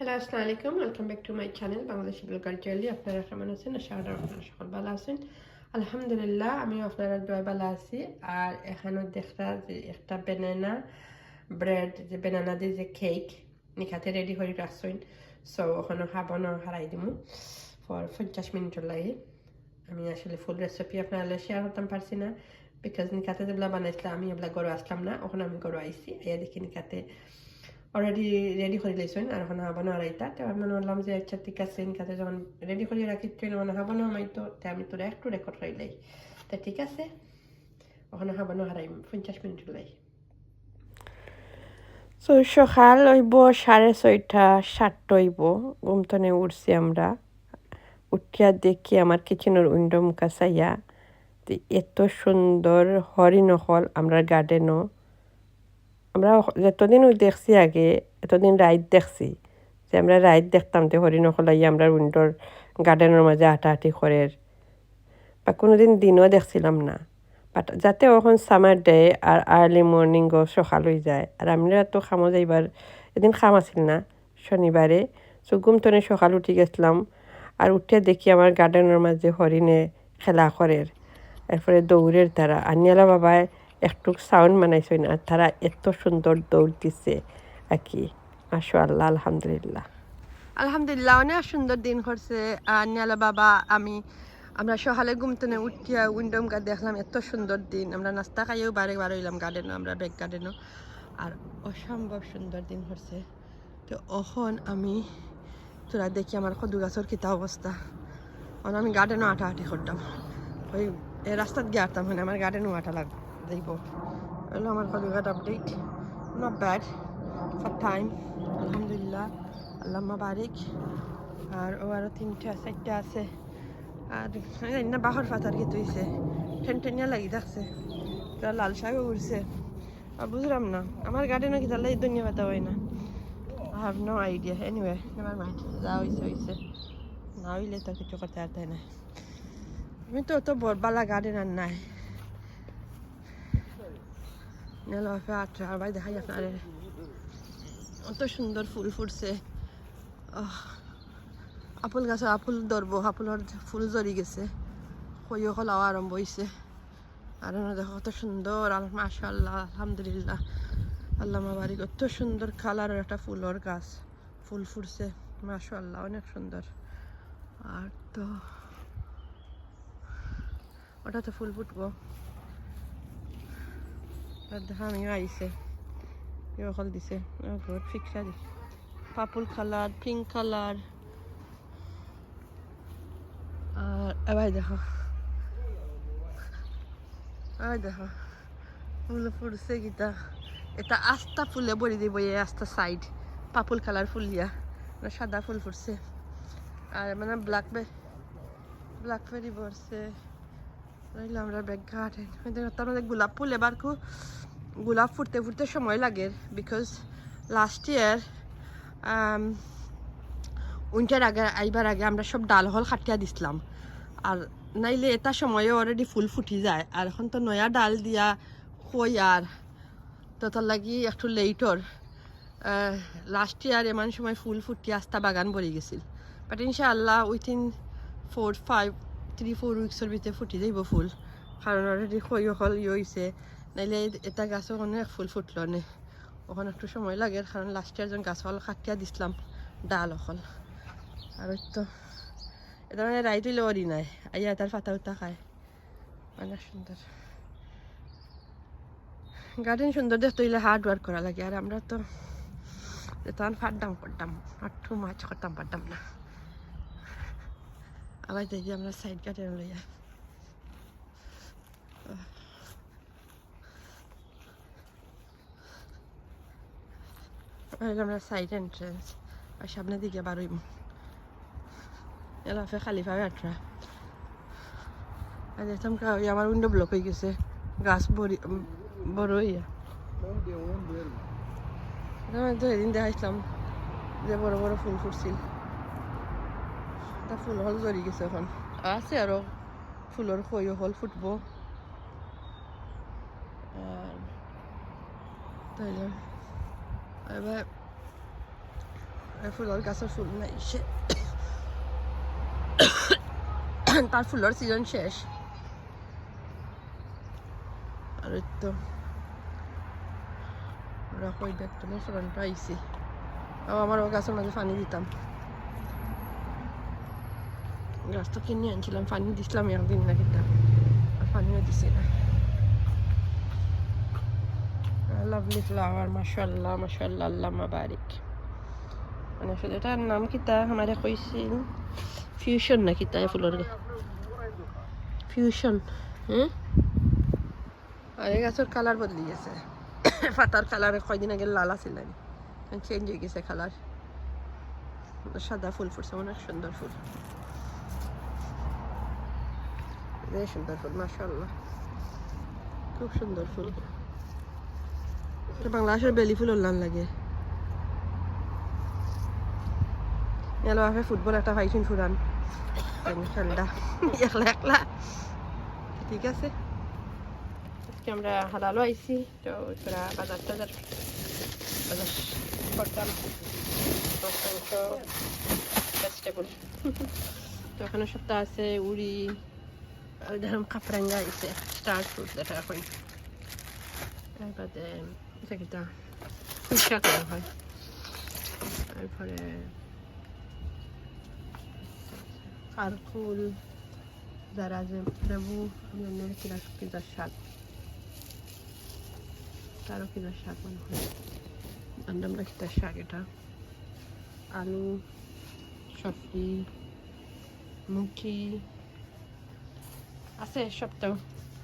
Hello আসসালামু আলাইকুম welcome back to my channel Bangladeshi blogger Jolly আপনারা কেমন আছেন? আশা করি আপনারা সকল ভালো আছেন। আলহামদুলিল্লাহ আমিও আপনারা দোয়া ভালো আছি। আর এখানেও দেখরা যে একটা বেনানা ব্রেড যে বেনানা দিয়ে যে কেক নিখাতে রেডি করে রাখছেন। সো ওখানে খাবানো হারাই দিমু। ফর পঞ্চাশ মিনিটের লাগে। আমি আসলে ফুল রেসিপি আপনারা শেয়ার করতাম পারছি না। বিকজ নিকাতে যেগুলো বানাইছিলাম, আমি এগুলা গরু আসলাম না। ওখানে আমি গরু আইসি আইয়া দেখি নিকাতে অলরেডি রেডি করে লইছেন আর এখন হাবানো আড়াইটা তো আমি করলাম যে আচ্ছা ঠিক আছে নিকাতে যখন রেডি করে, রাখি তুই মানে হাবানো আমাই তো তে আমি তোরা একটু রেকর্ড রাইলাই তা ঠিক আছে, ওখানে হাবানো হারাই, পঞ্চাশ মিনিট লাই তো সকাল হইব সাড়ে ছয়টা, সাতটা হইব ঘুমতনে উঠছি আমরা। উঠিয়া দেখি আমার কিচেনের উইন্ডো মুখা চাইয়া এত সুন্দর হরিণ হল, আমরা গার্ডেনও আমরা যতদিন দেখছি আগে, এতদিন রাইড দেখছি যে আমরা রাইড দেখতাম যে হরিণ হলাই আমরা উইন্ডোর গার্ডেনের মাঝে হাঁটাহাঁটি করে। বা কোনোদিন দিনও দেখছিলাম না। বাট যাতে ওখন সামার ডে আর আর্লি মর্নিংও সকাল হয়ে যায়। আর আমরা তো খামো যাইবার এদিন খাম আছিল না, শনিবারে। সো ঘুমতনে সকাল উঠি গেছিলাম আর উঠে দেখি আমার গার্ডেনের মাঝে হরিণে খেলা করে এরপরে দৌড়ের তারা আনিয়ালা বাবায় একটু সাউন্ড বানাইছে না। তারা এত সুন্দর দৌড় দিছে আর কি। মাশা আল্লাহ আলহামদুলিল্লাহ। আলহামদুলিল্লাহ, অনেক সুন্দর দিন করছে। আনিয়ালা বাবা, আমি, আমরা সকালে ঘুমতনে উঠিয়া উইন্ডোম গা দেখলাম, এত সুন্দর দিন। আমরা নাস্তা খাইয়েও বারে বার হইলাম গার্ডেনও আমরা ব্যাক গার্ডেনও আর অসম্ভব সুন্দর দিন করছে। তো অখন আমি, তোরা দেখি আমার কদু গাছের কিতা অবস্থা। অন আমি গার্ডেনও আটাহাটি করতাম। ওই রাস্তাত গিয়ে আটতাম মানে আমার গার্ডেনও আটা লাগ দেখব। হলো আমার গাছ update not bad for time আলহামদুলিল্লাহ। আল্লাহ বারিক। আর ও আরও তিনটা চারটা আছে। আর জানি না বাহর পাতার কি তুইছে ঠেন ঠেনিয়া লাগি থাকছে। তার লাল শাকও উঠছে আর বুঝলাম না আমার গার্ডেনও কি তাহলে পাতা হয় না। I have no idea. Anyway, never mind. যা হয়েছে হয়েছে না হইলে তো কিছু করতে পারতে না। আমি তো অত বড় বালা গার্ডেন আর নাই। ভাই দেখাই আপনার অত সুন্দর ফুল ফুটছে। আপেল গাছে আপেল ধরবো আপেলের ফুল জরি গেছে। কইও খোলাও আরম্ভ হয়েছে আর দেখো কত সুন্দর আল মাশাল্লাহ আলহামদুলিল্লাহ। আল্লাহ বাড়ি কত সুন্দর কালারের একটা ফুলের গাছ। ফুল ফুটছে মাশাল্লাহ অনেক সুন্দর আর তো ওটাতে ফুল ফুটবো। আর আমি আইছে। এরকম দিছে। গুড ফিক্সা দিছে পার্পল কালার, পিঙ্ক কালার। আর এবার দেখো। দেখো। ফুল ফুটছে গীতা এটা আস্তা ফুলে ভরি দিব এই আস্তা সাইড পার্পল কালার ফুল ইয়া না সাদা ফুল ফুটছে। আর মানে ব্ল্যাক ব্ল্যাকবেরি ভরছে রইলাম আমরা ব্যাগ তার মধ্যে গোলাপ ফুল, এবার খুব গোলাপ ফুটতে ফুটতে সময় লাগে বিকজ লাস্ট ইয়ার উইন্টার আগে আইবার আগে আমরা সব ডাল হল খাটিয়া দিছিলাম। আর নাইলে এটা সময়ে অলরেডি ফুল ফুটি যায়। আর এখন তো নয়া ডাল দিয়া কই আর তো লাগি একটু লেটর লাস্ট ইয়ার এমন সময় ফুল ফুটি আস্তা বাগান ভরে গেছিল। বাট ইনশাআল্লাহ within four five three four উইক্সের ভিতরে ফুটি যাইব ফুল। কারণ অলরেডি খই হল ইয়ে হয়েছে নাইলে এটা গাছও অনেক ফুল ফুটলো নে? ওখানে একটু সময় লাগে কারণ লাস্ট ইয়ার যখন গাছ হল কাটিয়া দিছিলাম, ডাল অকল। আর তো এটা মানে রাইট হইলে ওরি নাই। আইয়া তার পাতা উতা খায়। অনেক সুন্দর গার্ডেন সুন্দর দেখতে হইলে হার্ড ওয়ার্ক করা লাগে। আর আমরা তো তখন ফাটতাম করতাম আটটু মাছ করতাম পারতাম না। আবার দেখি আমরা সাইড গার্ডেন লইয়া। আমরা সাইড এন্ট্রেন্স আর সামনের দিকে বারোই এলা খালি পাবে আটরা। আর দেখতাম আমার উইন্ডো ব্লক হয়ে গেছে। গাছ বড়ি বড় ইয়া আমি তো এদিন দেখাইছিলাম যে বড় বড় ফুল ফুটছিল। তা ফুল হল জড়ি গেছে এখন। আছে আরও ফুলের খৈও হল ফুটবো। এবার ফুলৰ গাছৰ ফুল নাইছে তার ফুলের সিজন শেষ। আর তো ওরা কই দেখতো না ফ্রন্টটা আইসি আমার গাছের মাঝে পানি দিতাম। গাছটা কিনে আনছিলাম পানি দিছিলাম একদিন না কিনা আর পানিও দিছি না। লাভলি ফ্লাওয়ার মাশাল্লাহ মাশাল্লাহ আল্লাহ মাবারিক। মানে আসলে এটার নাম কিতা আমারে কইছিল? ফিউশন না কিতা ফুলের ফিউশন হ্যাঁ? আর এই গাছের কালার বদলি গেছে। পাতার কালার কয়দিন আগে লাল আছিল চেঞ্জ হয়ে গেছে কালার সাদা ফুল ফুটছে, অনেক সুন্দর ফুল। যে সুন্দর ফুল মাশাল্লাহ খুব সুন্দর ফুল। বাংলাদেশের বেলি ফুল লাল লাগে। এলো আপে ফুটবল একটা পাইছেন ফুরান। খেলটা একলা একলা। ঠিক আছে। আজকে আমরা হালালো আইছি, তো তোরা বাজার টাজার বাজার করতাম। ভেজিটেবল। তো এখানে সপ্তাহ আছে, উড়ি ধরুন কাপড়াঙ্গা আইছে স্টার ফ্রুট দেখা এখন তারপরে এটা ফুচকা করা হয়। তারপরে কারকুল, যারা যে লেবু অন্যান্য কিনা কিনার শাক। তারও কিনার শাক হয়। আমরা শাক এটা। আলু, সবজি, মুখি আছে সবটাও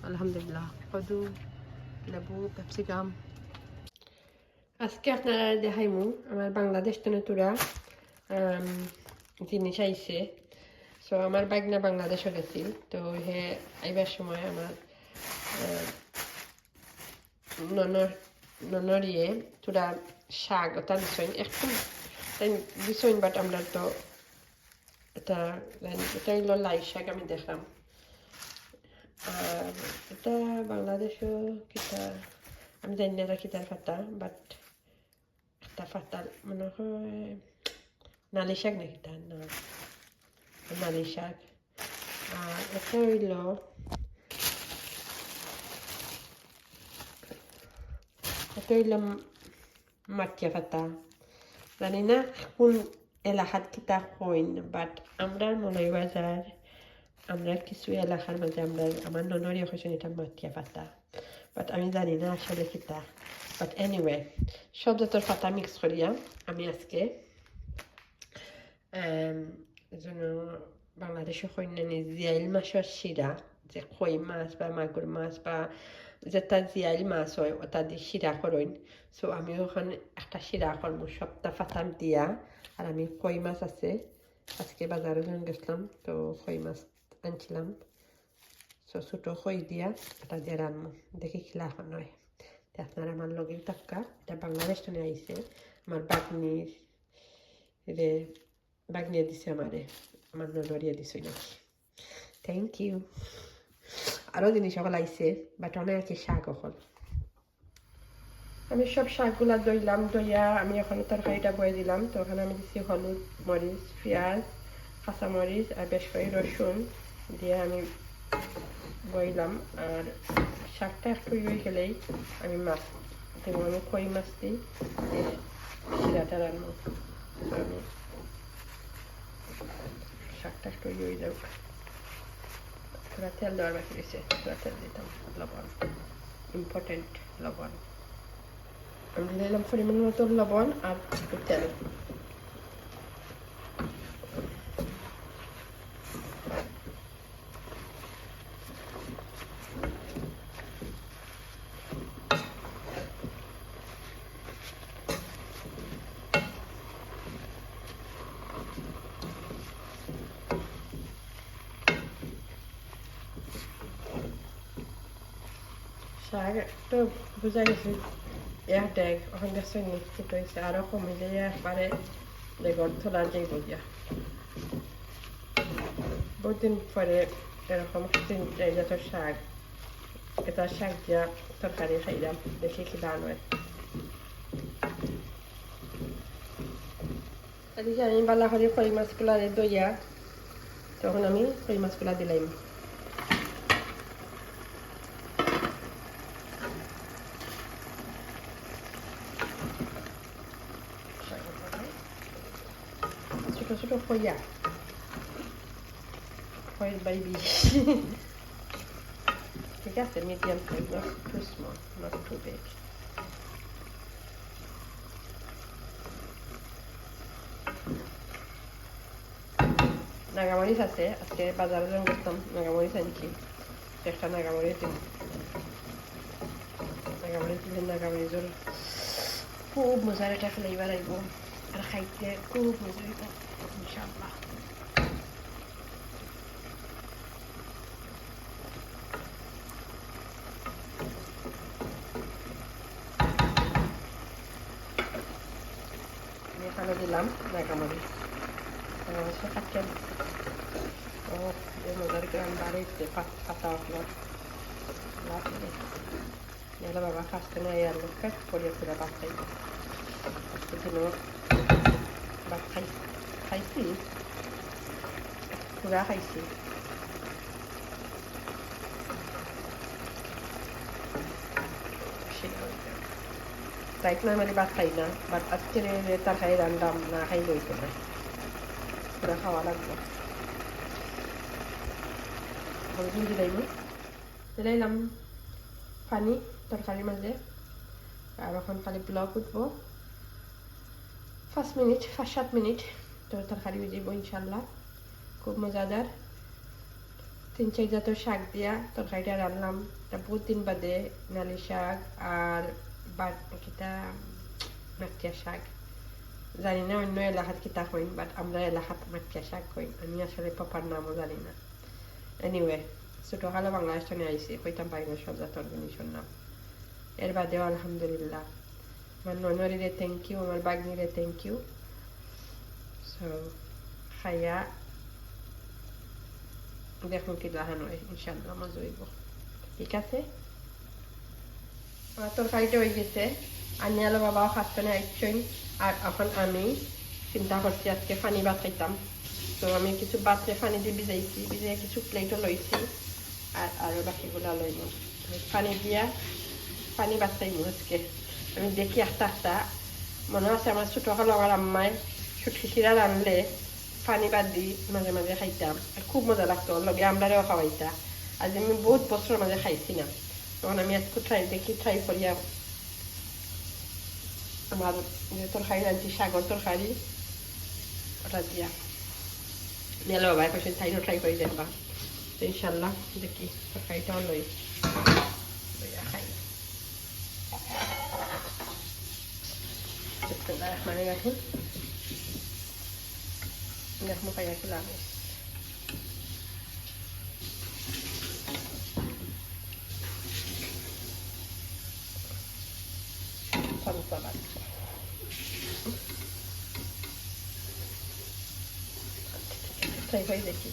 আলহামদুলিল্লাহ কদু লেবু ক্যাপসিকাম আজকে আপনারা দেখাইমু আমার বাংলাদেশ তো তোরা জিনিস আইছে সো আমার বাগনা বাংলাদেশে গেছিল তো হে আইবার সময় আমার ননর ননর ইয়ে তোরা শাক ওটা দিছইন একটু দিছইন বাট আমরা তো এটা এটা লাই শাক আমি দেখলাম আর এটা বাংলাদেশও কিতা, আমি জানি না কিতার ফাটা বাট একটা ফাটা মনে হয় নালি শাক নাকি তার না, নালি শাক। আর এটা হইল এটা হইল মাটিয়া ফাতা জানি না কোন এলাকাত কিতা কইন বাট আমরা মনে বাজার আমরা কিছু এলাকার মাঝে আমরা আমার ননরি হয়েছেন এটা মাটিয়া পাতা বাট আমি জানি না আসলে কিতা বাট এনিওয়ে সব জাতের পাতা মিক্স করিয়া আমি আজকে যেন বাংলাদেশে কন্যানি জিয়াইল মাছের শিরা যে কই মাছ বা মাগুর মাছ বা যেটা জিয়াইল মাছ হয় ওটা দিয়ে শিরা করইন সো আমি ওখানে একটা শিরা করব সবটা ফাতাম দিয়া আর আমি কই মাছ আছে আজকে বাজারে যখন গেছিলাম তো কই মাছ আনছিলাম। সো ছোটো দিয়া এটা দিয়ে দেখি খিলা এখন নয় আপনার আমার লগেও টাক্কা এটা বাংলাদেশ টানে আইছে আমার বাগনির রে বাগনিয়ে দিছে আমারে আমার নরিয়া দিছে নাকি থ্যাংক ইউ আরও জিনিস সকল আইছে বাট অনেক আছে শাক অকল। আমি সব শাকগুলা দইলাম দইয়া আমি এখন তরকারিটা বয়ে দিলাম। তো ওখানে আমি দিচ্ছি হলুদ মরিচ পেঁয়াজ কাঁচামরিচ আর বেশ করে রসুন দিয়ে আমি বইলাম। আর শাকটা একটু ইয়ে গেলেই আমি মাছ দেবো। আমি কই মাছ দিই? শিরাটা রান্না। আমি শাকটা একটু ইয়ে থোড়া তেল দেওয়ার বাকি রয়েছে। তেল দিতাম লবণ। ইম্পর্টেন্ট লবণ। আমি দিলাম পরিমাণ মতো লবণ আর তেল। শাক তো বুঝা গেছে এক ডেক ওখান গেছে নিশ্চিত হয়েছে আরও কমিলে একবারে ডেগর তোলার যাই বইয়া বহুত দিন পরে এরকম তিন জাতের শাক এটা শাক দিয়া তরকারি খাইলাম দেখি কি দান হয় এদিকে আমি বালা করে কই মাছগুলা দইয়া তখন আমি কই মাছগুলা দিলাম ছোট ছোট কইয়া কয়ের বাইবি ঠিক আছে medium size not too small not too big নাগামরিচ আছে, আজকে বাজারে যখন করতাম নাগামরিচ আনছি। একটা নাগামরিচ দিন নাগামরিচ দিলে নাগামরিচের খুব মজার একটা ফ্লেভার আইব আর খাইতে খুব মজা হইব ইনশাল্লাহ আমি এখানে দিলাম নাগামরিচ নাগামরিচটা কাটতে ও এই মজার গ্রাম বাড়িতে পাতা উঠল লাগলে নাহলে বাবা খাসতে না এই আলু কাট করে করে ভাত খাইব আজকে দিন ভাত খাই খাইছি? পুরা খাইছি। রাইট না মানে ভাত খাই না বাট আজকে তার খাই রান্দাম না খাই লইতে না পুরা খাওয়া লাগবে। হলুদ দিলাইব দিলাইলাম পানি তরকারির মাঝে। আর এখন খালি পোলাও কুটবো পাঁচ মিনিট পাঁচ সাত মিনিট। তো তরকারি বুঝিব ইনশাল্লাহ। খুব মজাদার। তিন চার জাতের শাক দিয়া তরকারিটা রান্নাম। তা বহুত দিন বাদে নালি শাক আর কিতা মাটিয়া শাক। জানি না, অন্য এলাকাত কিতা কইন বাট আমরা এলাকাত মাটিয়া শাক কইন আমি আসলে প্রপার নামও জানি না। এনিওয়ে ছোটোকালে বাংলাদেশ টানে আইসি কইতাম পারি না সব জাতর জিনিসের নাম এর বাদেও আলহামদুলিল্লাহ। আমার ননরিরে থ্যাংক ইউ আমার বাগনিরে থ্যাংক ইউ সো খাইয়া দেখুন কি লাহান হয় ইনশাল্লাহ মজা হইব ঠিক আছে আমার তরকারিটা হয়ে গেছে আনি আলো বাবাও খাচ্ছে না একশোই আর এখন আমি চিন্তা করছি আজকে পানি ভাত খাইতাম তো আমি কিছু বাচ্চা পানি দিয়ে ভিজাইছি ভিজিয়ে কিছু প্লেটও লইছি আর আরও বাকিগুলো লইব পানি দিয়া পানি বাচ্চাইব আজকে আমি দেখি আস্তে আস্তে মনে আছে আমার ছোটো হলো আমার সুটকি চিরা রানলে পানি বাদ দি মাঝে মাঝে খাইতাম আর খুব মজা লাগতো লগে আমরারেও খাওয়াইতা আজ আমি বহুত বছর মাঝে খাইছি না তখন আমি আজকে ট্রাই দেখি ট্রাই করিয়া আমার যে তরকারি রাঁধছি সাগর তরকারি ওটা দিয়া নিয়ালো বাবা কৈছে তাইনো ট্রাই কৰি দেখবা তো ইনশাল্লাহ দেখি তরকারিটাও লই মানে রাখুন দেখব পাইয়া কি লাগে Salsalar. Trై করে দেখি